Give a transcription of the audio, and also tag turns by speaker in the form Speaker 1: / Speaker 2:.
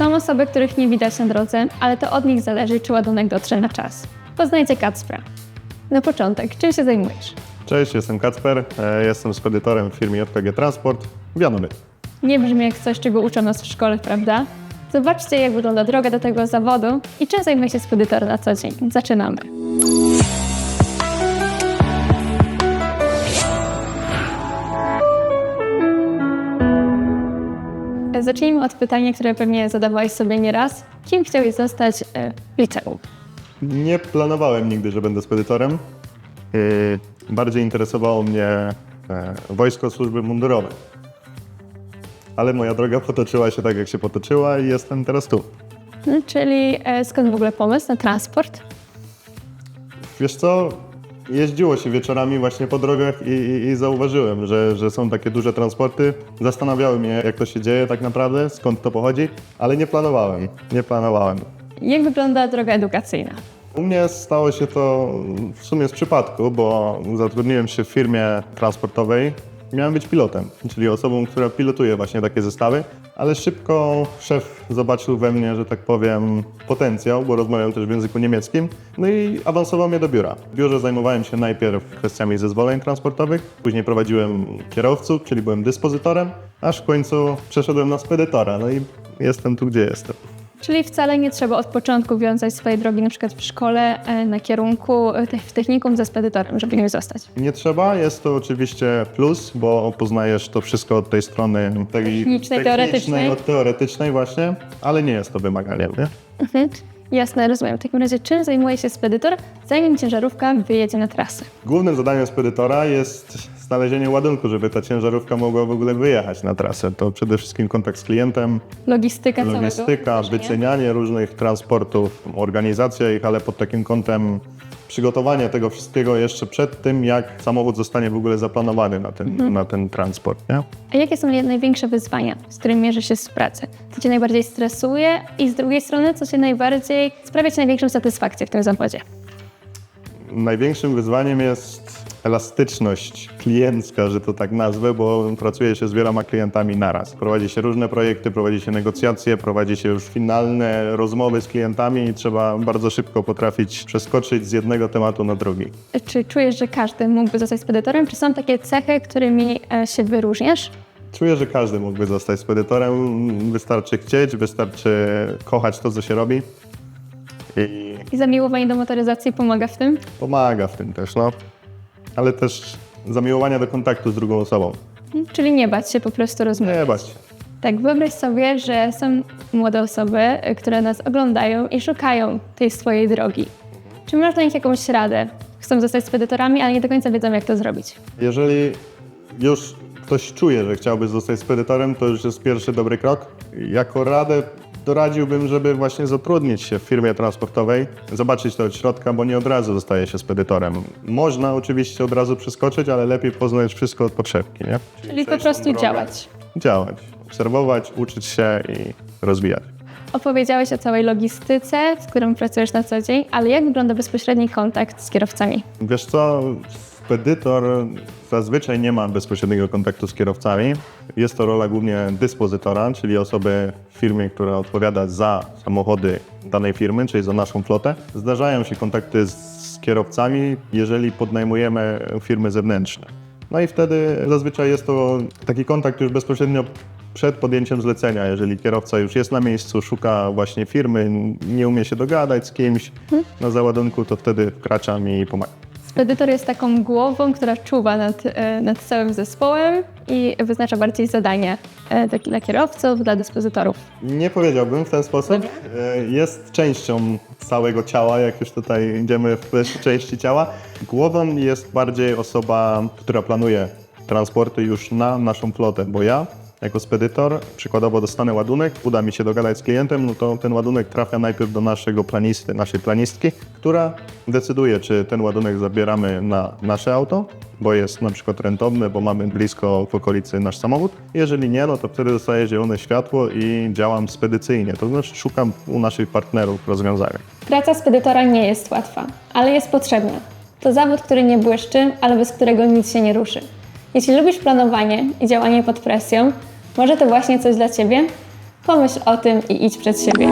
Speaker 1: osoby, których nie widać na drodze, ale to od nich zależy, czy ładunek dotrze na czas. Poznajcie Kacpra. Na początek, czym się zajmujesz?
Speaker 2: Cześć, jestem Kacper, e, jestem spedytorem w firmie JPG Transport w Janowie.
Speaker 1: Nie brzmi jak coś, czego uczą nas w szkole, prawda? Zobaczcie, jak wygląda droga do tego zawodu i czym zajmuje się spedytor na co dzień. Zaczynamy. Zacznijmy od pytania, które pewnie zadawałeś sobie nieraz. Kim chciałeś zostać e, w liceum?
Speaker 2: Nie planowałem nigdy, że będę spedytorem. E, Bardziej interesowało mnie e, wojsko służby mundurowej. Ale moja droga potoczyła się tak, jak się potoczyła i jestem teraz tu.
Speaker 1: No, czyli e, skąd w ogóle pomysł na transport?
Speaker 2: Wiesz co, jeździło się wieczorami właśnie po drogach i, i, i zauważyłem, że, że są takie duże transporty. Zastanawiały mnie, jak to się dzieje tak naprawdę, skąd to pochodzi, ale nie planowałem, nie planowałem.
Speaker 1: Jak wygląda droga edukacyjna?
Speaker 2: U mnie stało się to w sumie z przypadku, bo zatrudniłem się w firmie transportowej. Miałem być pilotem, czyli osobą, która pilotuje właśnie takie zestawy, ale szybko szef zobaczył we mnie, że tak powiem, potencjał, bo rozmawiam też w języku niemieckim, no i awansował mnie do biura. W biurze zajmowałem się najpierw kwestiami zezwoleń transportowych, później prowadziłem kierowców, czyli byłem dyspozytorem, aż w końcu przeszedłem na spedytora, no i jestem tu, gdzie jestem.
Speaker 1: Czyli wcale nie trzeba od początku wiązać swojej drogi na przykład w szkole e, na kierunku e, w technikum ze spedytorem, żeby nim zostać.
Speaker 2: Nie trzeba, jest to oczywiście plus, bo poznajesz to wszystko od tej strony tej
Speaker 1: Technicznej, teoretycznej.
Speaker 2: od teoretycznej właśnie, ale nie jest to wymaganiem, nie?
Speaker 1: Mhm. Jasne, rozumiem. W takim razie czym zajmuje się spedytor, zanim ciężarówka wyjedzie na trasę?
Speaker 2: Głównym zadaniem spedytora jest znalezienie ładunku, żeby ta ciężarówka mogła w ogóle wyjechać na trasę. To przede wszystkim kontakt z klientem,
Speaker 1: Logistyka,
Speaker 2: logistyka,
Speaker 1: całego
Speaker 2: wycenianie różnych transportów, organizacja ich, ale pod takim kątem przygotowanie tego wszystkiego jeszcze przed tym, jak samochód zostanie w ogóle zaplanowany na ten,
Speaker 1: Mhm.
Speaker 2: na ten transport, nie?
Speaker 1: A jakie są największe wyzwania, z którymi mierzysz się w pracy? Co cię najbardziej stresuje i z drugiej strony, co cię najbardziej sprawia ci największą satysfakcję w tym zawodzie?
Speaker 2: Największym wyzwaniem jest elastyczność kliencka, że to tak nazwę, bo pracuje się z wieloma klientami naraz. Prowadzi się różne projekty, prowadzi się negocjacje, prowadzi się już finalne rozmowy z klientami i trzeba bardzo szybko potrafić przeskoczyć z jednego tematu na drugi.
Speaker 1: Czy czujesz, że każdy mógłby zostać spedytorem? Czy są takie cechy, którymi e, się wyróżniasz?
Speaker 2: Czuję, że każdy mógłby zostać spedytorem. Wystarczy chcieć, wystarczy kochać to, co się robi. I
Speaker 1: I zamiłowanie do motoryzacji pomaga w tym?
Speaker 2: pomaga w tym też, no. Ale też zamiłowania do kontaktu z drugą osobą.
Speaker 1: Mhm. Czyli nie bać się po prostu rozmawiać.
Speaker 2: Nie bać się.
Speaker 1: Tak, wyobraź sobie, że są młode osoby, y, które nas oglądają i szukają tej swojej drogi. Czy masz dla nich jakąś radę? Chcą zostać spedytorami, ale nie do końca wiedzą, jak to zrobić.
Speaker 2: Jeżeli już ktoś czuje, że chciałby zostać spedytorem, to już jest pierwszy dobry krok. Jako radę doradziłbym, żeby właśnie zatrudnić się w firmie transportowej, zobaczyć to od środka, bo nie od razu zostaje się spedytorem. Można oczywiście od razu przeskoczyć, ale lepiej poznać wszystko od podszewki, nie?
Speaker 1: Czyli po
Speaker 2: przejść
Speaker 1: prostu działać.
Speaker 2: Działać, obserwować, uczyć się i rozwijać.
Speaker 1: Opowiedziałeś o całej logistyce, z którą pracujesz na co dzień, ale jak wygląda bezpośredni kontakt z kierowcami?
Speaker 2: Wiesz co, spedytor zazwyczaj nie ma bezpośredniego kontaktu z kierowcami. Jest to rola głównie dyspozytora, czyli osoby w firmie, która odpowiada za samochody danej firmy, czyli za naszą flotę. Zdarzają się kontakty z kierowcami, jeżeli podnajmujemy firmy zewnętrzne. No i wtedy zazwyczaj jest to taki kontakt już bezpośrednio przed podjęciem zlecenia. Jeżeli kierowca już jest na miejscu, szuka właśnie firmy, nie umie się dogadać z kimś na załadunku, to wtedy wkraczam i pomagam.
Speaker 1: Spedytor jest taką głową, która czuwa nad, e, nad całym zespołem i wyznacza bardziej zadania e, dla- dla kierowców, dla dyspozytorów.
Speaker 2: Nie powiedziałbym w ten sposób. E, Jest częścią całego ciała, jak już tutaj idziemy w części ciała. Głową jest bardziej osoba, która planuje transporty już na naszą flotę, bo ja jako spedytor przykładowo dostanę ładunek, uda mi się dogadać z klientem, no to ten ładunek trafia najpierw do naszego planisty, naszej planistki, która decyduje, czy ten ładunek zabieramy na nasze auto, bo jest na przykład rentowny, bo mamy blisko w okolicy nasz samochód. Jeżeli nie, no to wtedy dostaję zielone światło i działam spedycyjnie, to znaczy szukam u naszych partnerów rozwiązania.
Speaker 1: Praca spedytora nie jest łatwa, ale jest potrzebna. To zawód, który nie błyszczy, ale bez którego nic się nie ruszy. Jeśli lubisz planowanie i działanie pod presją, może to właśnie coś dla Ciebie? Pomyśl o tym i idź przed siebie.